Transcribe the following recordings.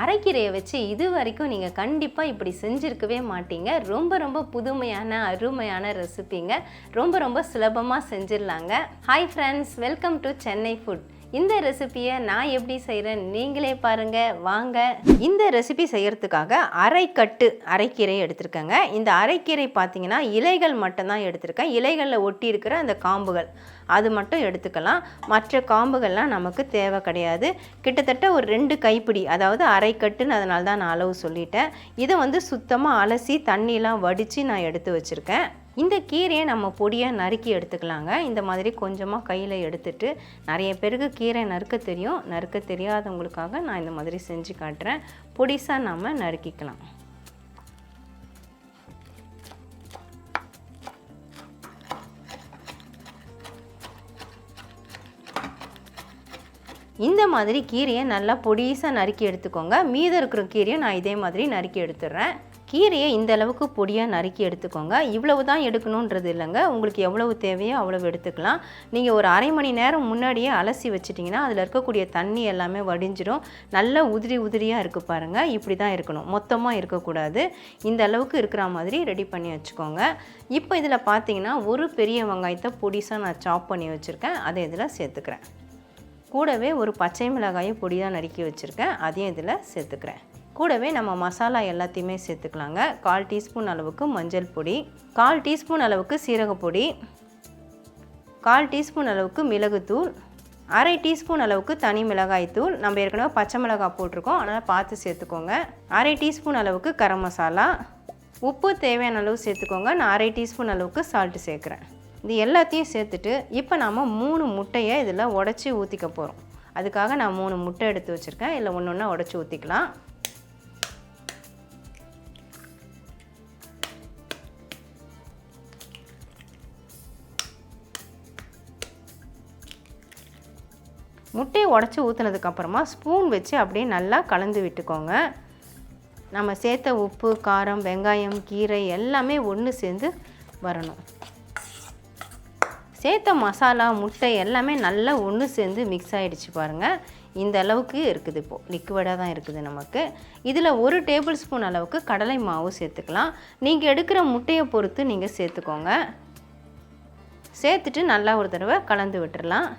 அரைக்கீரையை வச்சு இது வரைக்கும் நீங்கள் கண்டிப்பாக இப்படி செஞ்சுருக்கவே மாட்டீங்க. ரொம்ப ரொம்ப புதுமையான அருமையான ரெசிபிங்க ரொம்ப ரொம்ப சுலபமாக செஞ்சிடலாங்க. Hi friends welcome to Chennai food இந்த ரெசிபியை நான் எப்படி செய்கிறேன் நீங்களே பாருங்கள் வாங்க. இந்த ரெசிபி செய்கிறதுக்காக அரைக்கட்டு அரைக்கீரை எடுத்திருக்கேங்க. இந்த அரைக்கீரை பார்த்தீங்கன்னா இலைகள் மட்டும்தான் எடுத்திருக்கேன். இலைகளில் ஒட்டி இருக்கிற அந்த காம்புகள் அது மட்டும் எடுத்துக்கலாம். மற்ற காம்புகள்லாம் நமக்கு தேவை கிடையாது. கிட்டத்தட்ட ஒரு ரெண்டு கைப்பிடி அதாவது அரைக்கட்டுன்னு அதனால தான் நான் அளவு சொல்லிட்டேன். இதை வந்து சுத்தமாக அலசி தண்ணியெலாம் வடித்து நான் எடுத்து வச்சுருக்கேன். இந்த கீரையை நம்ம பொடியாக நறுக்கி எடுத்துக்கலாங்க. இந்த மாதிரி கொஞ்சமாக கையில் எடுத்துட்டு நிறைய பேருக்கு கீரை நறுக்க தெரியும். நறுக்க தெரியாதவங்களுக்காக நான் இந்த மாதிரி செஞ்சு காட்டுறேன். பொடிசாக நம்ம நறுக்கிக்கலாம். இந்த மாதிரி கீரையை நல்லா பொடிசாக நறுக்கி எடுத்துக்கோங்க. மீதம் இருக்கிற கீரையை நான் இதே மாதிரி நறுக்கி எடுத்துடுறேன் கீரையை இந்த அளவுக்கு பொடியாக நறுக்கி எடுத்துக்கோங்க. இவ்வளவு தான் எடுக்கணுன்றது இல்லைங்க. உங்களுக்கு எவ்வளவு தேவையோ அவ்வளவு எடுத்துக்கலாம். நீங்கள் ஒரு அரை மணி நேரம் முன்னாடியே அலசி வச்சிட்டிங்கன்னா அதில் இருக்கக்கூடிய தண்ணி எல்லாமே வடிஞ்சிடும் நல்ல உதிரி உதிரியாக இருக்குது பாருங்கள் இப்படி தான் இருக்கணும். மொத்தமாக இருக்கக்கூடாது. இந்த அளவுக்கு இருக்கிற மாதிரி ரெடி பண்ணி வச்சுக்கோங்க. இப்போ இதில் பார்த்தீங்கன்னா ஒரு பெரிய வெங்காயத்தை பொடிசாக நான் சாப் பண்ணி வச்சுருக்கேன். அதை இதில் சேர்த்துக்கிறேன். கூடவே ஒரு பச்சை மிளகாயை பொடியாக நறுக்கி வச்சுருக்கேன். அதையும் இதில் சேர்த்துக்கிறேன். கூடவே நம்ம மசாலா எல்லாத்தையுமே சேர்த்துக்கலாங்க. கால் டீஸ்பூன் அளவுக்கு மஞ்சள் பொடி கால் டீஸ்பூன் அளவுக்கு சீரகப்பொடி கால் டீஸ்பூன் அளவுக்கு மிளகுத்தூள் அரை டீஸ்பூன் அளவுக்கு தனி மிளகாய் தூள். நம்ம ஏற்கனவே பச்சை மிளகாய் போட்டிருக்கோம். அதனால் பார்த்து சேர்த்துக்கோங்க. அரை டீஸ்பூன் அளவுக்கு கரம் மசாலா. உப்பு தேவையான அளவு சேர்த்துக்கோங்க. நான் அரை டீஸ்பூன் அளவுக்கு சால்ட்டு சேர்க்குறேன். இது எல்லாத்தையும் சேர்த்துட்டு இப்போ நாம் மூணு முட்டையை இதில் உடச்சி ஊற்றிக்க போகிறோம் அதுக்காக நான் மூணு முட்டை எடுத்து வச்சுருக்கேன். இல்லை ஒன்று ஒன்றா உடச்சி ஊற்றிக்கலாம் முட்டையை உடச்சி ஊற்றுனதுக்கப்புறமா ஸ்பூன் வச்சு அப்படியே நல்லா கலந்து விட்டுக்கோங்க. நம்ம சேர்த்த உப்பு காரம் வெங்காயம் கீரை எல்லாமே ஒன்று சேர்ந்து வரணும். சேர்த்த மசாலா முட்டை எல்லாமே நல்லா ஒன்று சேர்ந்து மிக்ஸ் ஆகிடுச்சு பாருங்கள் இந்த அளவுக்கு இருக்குது இப்போது லிக்விடாக தான் இருக்குது நமக்கு. இதில் ஒரு டேபிள் ஸ்பூன் அளவுக்கு கடலை மாவு சேர்த்துக்கலாம். நீங்கள் எடுக்கிற முட்டையை பொறுத்து நீங்கள் சேர்த்துக்கோங்க. சேர்த்துட்டு நல்லா ஒரு தடவை கலந்து விட்டுடலாம்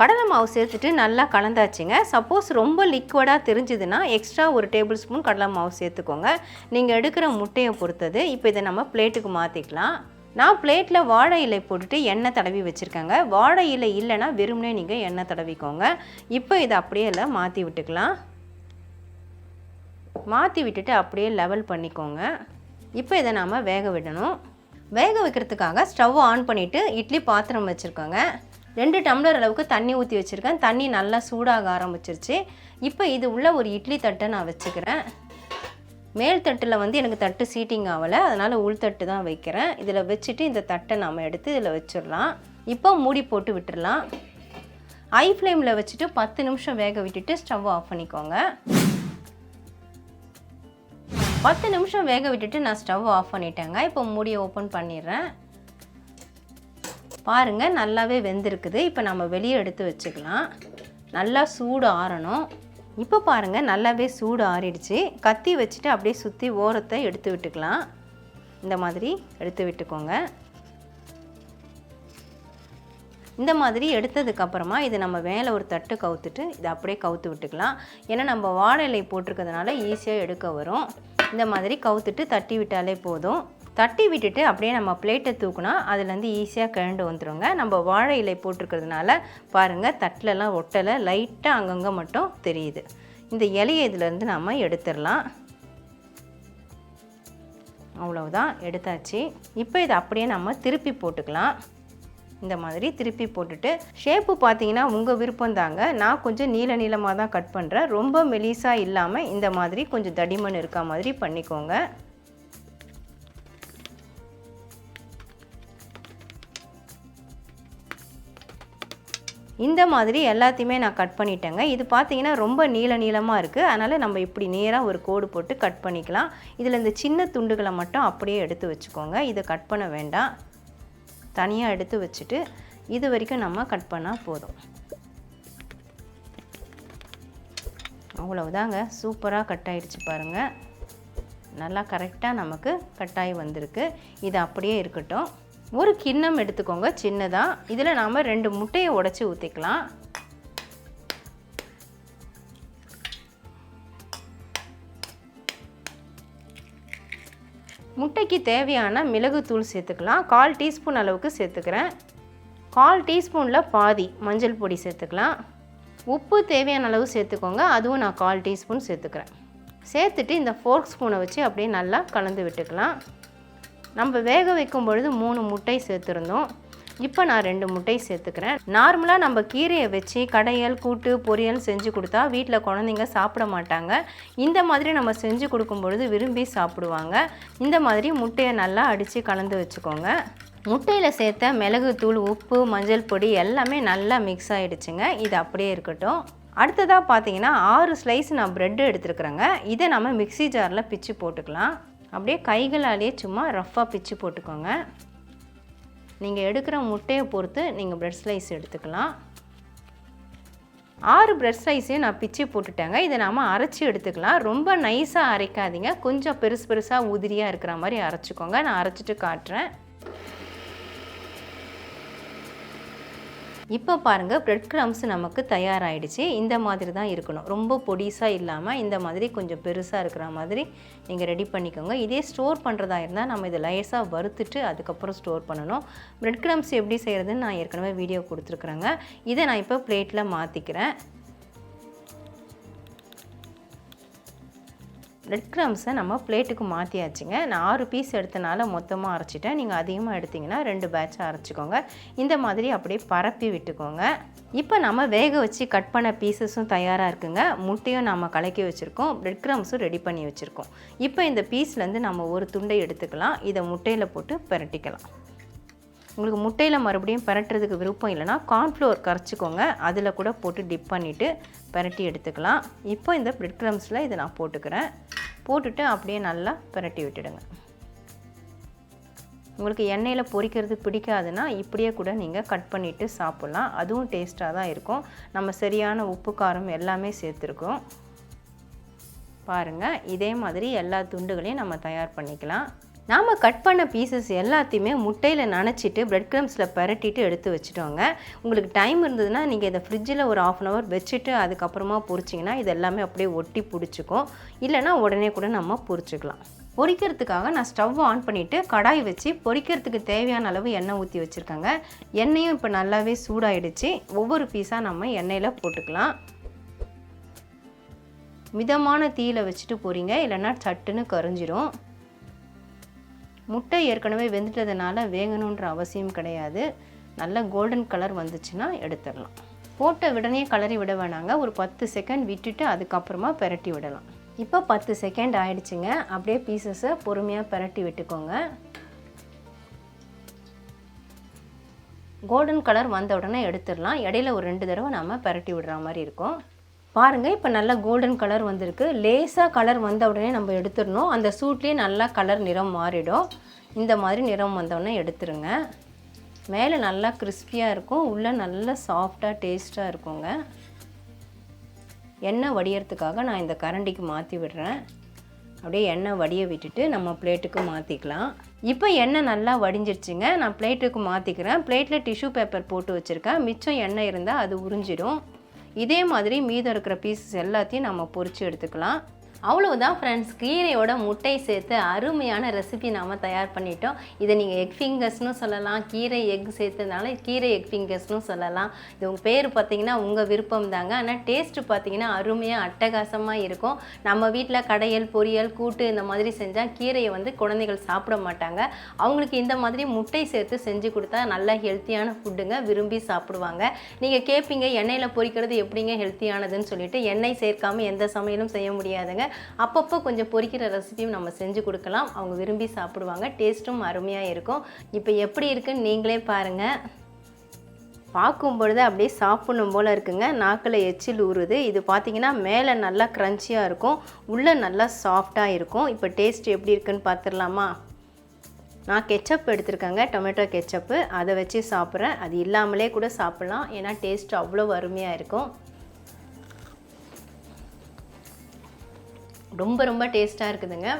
கடலை மாவு சேர்த்துட்டு நல்லா கலந்தாச்சுங்க. சப்போஸ் ரொம்ப லிக்விடாக தெரிஞ்சுதுன்னா எக்ஸ்ட்ரா ஒரு டேபிள் ஸ்பூன் கடலை மாவு சேர்த்துக்கோங்க. நீங்கள் எடுக்கிற முட்டையை பொறுத்தது. இப்போ இதை நம்ம பிளேட்டுக்கு மாற்றிக்கலாம் நான் பிளேட்டில் வாழை இலை போட்டுட்டு எண்ணெய் தடவி வச்சுருக்கேங்க. வாழை இலை இல்லைன்னா வெறுமனே நீங்கள் எண்ணெய் தடவிக்கோங்க. இப்போ இதை அப்படியே இல்லை மாற்றி விட்டுக்கலாம். மாற்றி விட்டுட்டு அப்படியே லெவல் பண்ணிக்கோங்க. இப்போ இதை நாம் வேக விடணும். வேக வைக்கிறதுக்காக ஸ்டவ் ஆன் பண்ணிவிட்டு இட்லி பாத்திரம் வச்சுருக்கோங்க. ரெண்டு டம்ளர் அளவுக்கு தண்ணி ஊற்றி வச்சுருக்கேன். தண்ணி நல்லா சூடாக ஆரம்பிச்சிருச்சு. இப்போ இது உள்ள ஒரு இட்லி தட்டை நான் வச்சுக்கிறேன். மேல் தட்டில் வந்து எனக்கு தட்டு சீட்டிங் ஆகலை அதனால் உள்தட்டு தான் வைக்கிறேன். இதில் வச்சுட்டு இந்த தட்டை நாம் எடுத்து இதில் வச்சிடலாம். இப்போ மூடி போட்டு விட்டுடலாம். ஐ ஃப்ளேமில் வச்சுட்டு பத்து நிமிஷம் வேக விட்டுட்டு ஸ்டவ் ஆஃப் பண்ணிக்கோங்க. பத்து நிமிஷம் வேக விட்டுட்டு நான் ஸ்டவ் ஆஃப் பண்ணிட்டேங்க. இப்போ மூடியை ஓப்பன் பண்ணிடுறேன். பாருங்கள் நல்லாவே வெந்திருக்குது. இப்போ நம்ம வெளியே எடுத்து வச்சுக்கலாம். நல்லா சூடு ஆறணும். இப்போ பாருங்கள் நல்லாவே சூடு ஆறிடுச்சு. கத்தி வச்சுட்டு அப்படியே சுற்றி ஓரத்தை எடுத்து விட்டுக்கலாம். இந்த மாதிரி எடுத்து விட்டுக்கோங்க. இந்த மாதிரி எடுத்ததுக்கப்புறமா இது நம்ம மேலே ஒரு தட்டு கவுத்துட்டு இதை அப்படியே கவுத்து விட்டுக்கலாம். ஏன்னா நம்ம வாழை இலை போட்டிருக்கிறதுனால ஈஸியாக எடுக்க வரும். இந்த மாதிரி கவுத்துட்டு தட்டி விட்டாலே போதும். தட்டி விட்டுட்டு அப்படியே நம்ம பிளேட்டை தூக்குனா அதுலேருந்து ஈஸியாக கிழண்டு வந்துடுங்க நம்ம வாழை இலை போட்டிருக்கிறதுனால பாருங்கள் தட்டிலலாம் ஒட்டலை. லைட்டாக அங்கங்கே மட்டும் தெரியுது. இந்த இலையை இதுலேருந்து நம்ம எடுத்துடலாம். அவ்வளவுதான் எடுத்தாச்சு. இப்போ இதை அப்படியே நம்ம திருப்பி போட்டுக்கலாம். இந்த மாதிரி திருப்பி போட்டுட்டு ஷேப்பு பார்த்தீங்கன்னா உங்கள் விருப்பம் தாங்க. நான் கொஞ்சம் நீள நீளமாக தான் கட் பண்ணுறேன் ரொம்ப மெலிசாக இல்லாமல் இந்த மாதிரி கொஞ்சம் தடிமன் இருக்க மாதிரி பண்ணிக்கோங்க. இந்த மாதிரி எல்லாத்தையுமே நான் கட் பண்ணிட்டேங்க. இது பார்த்தீங்கன்னா ரொம்ப நீள நீளமாக இருக்குது அதனால் நம்ம இப்படி நேராக ஒரு கோடு போட்டு கட் பண்ணிக்கலாம். இதில் இந்த சின்ன துண்டுகளை மட்டும் அப்படியே எடுத்து வச்சுக்கோங்க. இதை கட் பண்ண வேண்டாம். தனியாக எடுத்து வச்சுட்டு இது வரைக்கும் நம்ம கட் பண்ணால் போதும். அவ்வளவுதாங்க. சூப்பராக கட் ஆயிடுச்சு பாருங்கள் நல்லா கரெக்டாக நமக்கு கட்டாயி வந்திருக்கு. இது அப்படியே இருக்கட்டும். ஒரு கிண்ணம் எடுத்துக்கோங்க சின்னதாக இதில் நாம் ரெண்டு முட்டையை உடச்சி ஊற்றிக்கலாம் முட்டைக்கு தேவையான மிளகுத்தூள் சேர்த்துக்கலாம். கால் டீஸ்பூன் அளவுக்கு சேர்த்துக்கிறேன். கால் டீஸ்பூனில் பாதி மஞ்சள் பொடி சேர்த்துக்கலாம். உப்பு தேவையான அளவு சேர்த்துக்கோங்க. அதுவும் நான் கால் டீஸ்பூன் சேர்த்துக்கிறேன். சேர்த்துட்டு இந்த ஃபோர்க் ஸ்பூனை வச்சு அப்படியே நல்லா கலந்து விட்டுக்கலாம். நம்ம வேக வைக்கும் பொழுது மூணு முட்டை சேர்த்துருந்தோம். இப்போ நான் ரெண்டு முட்டை சேர்த்துக்கிறேன். நார்மலாக நம்ம கீரையை வச்சு கடையல் கூட்டு பொரியல் செஞ்சு கொடுத்தா வீட்டில் குழந்தைங்க சாப்பிட மாட்டாங்க. இந்த மாதிரி நம்ம செஞ்சு கொடுக்கும் பொழுது விரும்பி சாப்பிடுவாங்க. இந்த மாதிரி முட்டையை நல்லா அடித்து கலந்து வச்சுக்கோங்க. முட்டையில் சேர்த்த மிளகு தூள் உப்பு மஞ்சள் பொடி எல்லாமே நல்லா மிக்ஸ் ஆகிடுச்சுங்க இது அப்படியே இருக்கட்டும். அடுத்ததாக பார்த்தீங்கன்னா ஆறு ஸ்லைஸ் நான் ப்ரெட்டு எடுத்துருக்குறேங்க. இதை நம்ம மிக்ஸி ஜாரில் பிச்சு போட்டுக்கலாம். அப்படியே கைகளாலேயே சும்மா ரஃப்பாக பிச்சு போட்டுக்கோங்க. நீங்கள் எடுக்கிற முட்டையை பொறுத்து நீங்கள் ப்ரெட் ஸ்லைஸ் எடுத்துக்கலாம். ஆறு ப்ரெட் ஸ்லைஸையும் நான் பிச்சு போட்டுட்டேங்க. இதை நாம் அரைச்சி எடுத்துக்கலாம். ரொம்ப நைஸாக அரைக்காதீங்க. கொஞ்சம் பெருசு பெருசாக உதிரியாக இருக்கிற மாதிரி அரைச்சிக்கோங்க. நான் அரைச்சிட்டு காட்டுறேன். இப்போ பாருங்கள் ப்ரெட் க்ரம்ஸ் நமக்கு தயாராகிடுச்சு இந்த மாதிரி தான் இருக்கணும். ரொம்ப பொடிசாக இல்லாமல் இந்த மாதிரி கொஞ்சம் பெருசாக இருக்கிற மாதிரி நீங்கள் ரெடி பண்ணிக்கோங்க. இதே ஸ்டோர் பண்ணுறதா இருந்தால் நம்ம இதை லேஸாக வறுத்துட்டு அதுக்கப்புறம் ஸ்டோர் பண்ணணும். ப்ரெட் க்ரம்ஸ் எப்படி செய்கிறதுன்னு நான் ஏற்கனவே வீடியோ கொடுத்துருக்குறேங்க. இதை நான் இப்போ பிளேட்டில் மாற்றிக்கிறேன் ரெட் க்ரம்ஸை நம்ம பிளேட்டுக்கு மாற்றியாச்சுங்க நான் ஆறு பீஸ் எடுத்தனால மொத்தமாக அரைச்சிட்டேன். நீங்கள் அதிகமாக எடுத்திங்கன்னா ரெண்டு பேட்சாக அரைச்சிக்கோங்க. இந்த மாதிரி அப்படியே பரப்பி விட்டுக்கோங்க. இப்போ நம்ம வேக வச்சு கட் பண்ண பீசஸும் தயாராக இருக்குங்க. முட்டையும் நம்ம கலக்கி வச்சுருக்கோம். பிரெட் க்ரம்ஸும் ரெடி பண்ணி வச்சுருக்கோம். இப்போ இந்த பீஸ்லேருந்து நம்ம ஒரு துண்டை எடுத்துக்கலாம். இதை முட்டையில் போட்டு பிரட்டிக்கலாம். உங்களுக்கு முட்டையில் மறுபடியும் பரட்டுறதுக்கு விருப்பம் இல்லைனா கார்ன்ஃப்ளோர் கரைச்சிக்கோங்க. அதில் கூட போட்டு டிப் பண்ணிவிட்டு பரட்டி எடுத்துக்கலாம். இப்போ இந்த பிரெட் க்ரம்ஸில் இதை நான் போட்டுக்கிறேன். போட்டுட்டு அப்படியே நல்லா பரட்டி விட்டுடுங்க. உங்களுக்கு எண்ணெயில் பொரிக்கிறது பிடிக்காதுன்னா இப்படியே கூட நீங்கள் கட் பண்ணிவிட்டு சாப்பிட்லாம். அதுவும் டேஸ்ட்டாக தான் இருக்கும். நம்ம சரியான உப்பு காரம் எல்லாமே சேர்த்துருக்கோம். பாருங்கள் இதே மாதிரி எல்லா துண்டுகளையும் நம்ம தயார் பண்ணிக்கலாம். நாம் கட் பண்ண பீசஸ் எல்லாத்தையுமே முட்டையில் நனைச்சிட்டு பிரெட் க்ரம்ஸில் பரட்டிட்டு எடுத்து வச்சுட்டோங்க. உங்களுக்கு டைம் இருந்ததுன்னா நீங்கள் இதை ஃப்ரிட்ஜில் ஒரு ஆஃப் அன் ஹவர் வச்சுட்டு அதுக்கப்புறமா பொரிச்சிங்கன்னா இது எல்லாமே அப்படியே ஒட்டி பிடிச்சிக்கும். இல்லைனா உடனே கூட நம்ம பொரிச்சுக்கலாம். பொரிக்கிறதுக்காக நான் ஸ்டவ் ஆன் பண்ணிவிட்டு கடாய் வச்சு பொரிக்கிறதுக்கு தேவையான அளவு எண்ணெய் ஊற்றி வச்சுருக்கேங்க. எண்ணெயும் இப்போ நல்லாவே சூடாயிடுச்சு. ஒவ்வொரு பீஸாக நம்ம எண்ணெயில் போட்டுக்கலாம். மிதமான தீயில் வச்சுட்டு போகிறீங்க இல்லைன்னா சட்டுன்னு கரைஞ்சிரும். முட்டை ஏற்கனவே வெந்துட்டதுனால வேகணுன்ற அவசியம் கிடையாது. நல்ல கோல்டன் கலர் வந்துச்சுன்னா எடுத்துடலாம். போட்ட உடனே கலரி விட வேணாங்க. ஒரு பத்து செகண்ட் விட்டுட்டு அதுக்கப்புறமா பெரட்டி விடலாம். இப்போ பத்து செகண்ட் ஆயிடுச்சுங்க. அப்படியே பீசஸை பொறுமையாக பெரட்டி விட்டுக்கோங்க. கோல்டன் கலர் வந்த உடனே எடுத்துடலாம். இடையில ஒரு ரெண்டு தடவை நம்ம பெரட்டி விடுற மாதிரி இருக்கும். பாருங்கள் இப்போ நல்லா கோல்டன் கலர் வந்திருக்கு. லேசாக கலர் வந்த உடனே நம்ம எடுத்துடணும். அந்த சூட்லேயே நல்லா கலர் நிறம் மாறிடும். இந்த மாதிரி நிறம் வந்தோடனே எடுத்துருங்க. மேலே நல்லா கிறிஸ்பியாக இருக்கும். உள்ளே நல்லா சாஃப்டாக டேஸ்ட்டாக இருக்குங்க. எண்ணெய் வடியறதுக்காக நான் இந்த கரண்டிக்கு மாற்றி விடுறேன். அப்படியே எண்ணெய் வடிய விட்டுட்டு நம்ம பிளேட்டுக்கு மாற்றிக்கலாம் இப்போ எண்ணெய் நல்லா வடிஞ்சிருச்சுங்க. நான் பிளேட்டுக்கு மாற்றிக்கிறேன் பிளேட்டில் டிஷ்யூ பேப்பர் போட்டு வச்சுருக்கேன். மிச்சம் எண்ணெய் இருந்தால் அது உறிஞ்சிடும். இதே மாதிரி மீதம் இருக்கிற பீசஸ் எல்லாத்தையும் நம்ம பொறிச்சு எடுத்துக்கலாம். அவ்வளவுதான் ஃப்ரெண்ட்ஸ் கீரையோட முட்டை சேர்த்து அருமையான ரெசிபி நாம் தயார் பண்ணிட்டோம். இதை நீங்கள் எக் ஃபிங்கர்ஸ்னு சொல்லலாம். கீரை எக் சேர்த்ததுனால கீரை எக் ஃபிங்கர்ஸ்னு சொல்லலாம். இது உங்கள் பேர் பார்த்தீங்கன்னா உங்கள் விருப்பம் தாங்க. ஆனால் டேஸ்ட்டு பார்த்தீங்கன்னா அருமையாக அட்டகாசமாக இருக்கும். நம்ம வீட்டில் கடையல் பொரியல் கூட்டு இந்த மாதிரி செஞ்சால் கீரையை வந்து குழந்தைகள் சாப்பிட மாட்டாங்க. அவங்களுக்கு இந்த மாதிரி முட்டை சேர்த்து செஞ்சு கொடுத்தா நல்லா ஹெல்த்தியான ஃபுட்டுங்க விரும்பி சாப்பிடுவாங்க. நீங்கள் கேட்பீங்க எண்ணெயில் பொரிக்கிறது எப்படிங்க ஹெல்த்தியானதுன்னு சொல்லிட்டு எண்ணெய் சேர்க்காம எந்த சமையலும் செய்ய முடியாதுங்க. அப்பப்போ கொஞ்சம் பொறிக்கிற ரெசிபியும் நம்ம செஞ்சு கொடுக்கலாம். அவங்க விரும்பி சாப்பிடுவாங்க. டேஸ்ட்டும் அருமையாக இருக்கும். இப்போ எப்படி இருக்குன்னு நீங்களே பாருங்கள் பார்க்கும் பொழுது அப்படியே சாப்பிடணும் போல் இருக்குங்க. நாக்கில் எச்சில் ஊறுது. இது பார்த்திங்கன்னா மேலே நல்லா க்ரன்ச்சியாக இருக்கும். உள்ளே நல்லா சாஃப்டாக இருக்கும். இப்போ டேஸ்ட் எப்படி இருக்குன்னு பார்த்துடலாமா? நான் கெச்சப் எடுத்திருக்கேங்க. டொமேட்டோ கெச்சப்பு அதை வச்சு சாப்பிட்றேன். அது இல்லாமலே கூட சாப்பிட்லாம். ஏன்னா டேஸ்ட் அவ்வளோ அருமையாக இருக்கும். ரொம்ப ரொம்ப டேஸ்ட்டாக இருக்குதுங்க.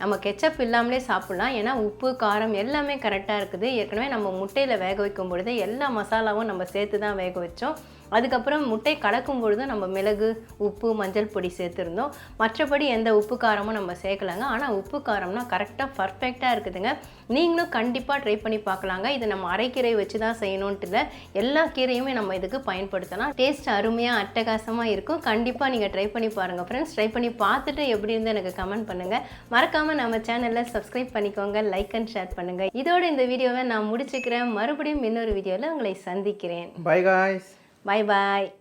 நம்ம கெச்சப் இல்லாமலே சாப்பிட்லாம். ஏன்னா உப்பு காரம் எல்லாமே கரெக்டாக இருக்குது. ஏற்கனவே நம்ம முட்டையில் வேக வைக்கும் பொழுது எல்லா மசாலாவும் நம்ம சேர்த்து தான் வேக வச்சோம். அதுக்கப்புறம் முட்டை கலக்கும் பொழுது நம்ம மிளகு உப்பு மஞ்சள் பொடி சேர்த்துருந்தோம். மற்றபடி எந்த உப்பு காரமும் நம்ம சேர்க்கலாங்க. ஆனால் உப்பு காரம்னா கரெக்டாக பர்ஃபெக்டாக இருக்குதுங்க. நீங்களும் கண்டிப்பாக ட்ரை பண்ணி பார்க்கலாங்க. இது நம்ம அரைக்கீரை வச்சு தான் செய்யணுன்ட்டு இல்லை எல்லா கீரையுமே நம்ம இதுக்கு பயன்படுத்தலாம். டேஸ்ட் அருமையாக அட்டகாசமாக இருக்கும். கண்டிப்பாக நீங்கள் ட்ரை பண்ணி பாருங்கள் ஃப்ரெண்ட்ஸ் ட்ரை பண்ணி பார்த்துட்டு எப்படி இருந்து எனக்கு கமெண்ட் பண்ணுங்கள் மறக்காமல் நம்ம சேனலில் சப்ஸ்கிரைப் பண்ணிக்கோங்க லைக் அண்ட் ஷேர் பண்ணுங்கள் இதோட இந்த வீடியோவை நான் முடிச்சுக்கிறேன். மறுபடியும் இன்னொரு வீடியோவில் உங்களை சந்திக்கிறேன். Bye guys Bye bye.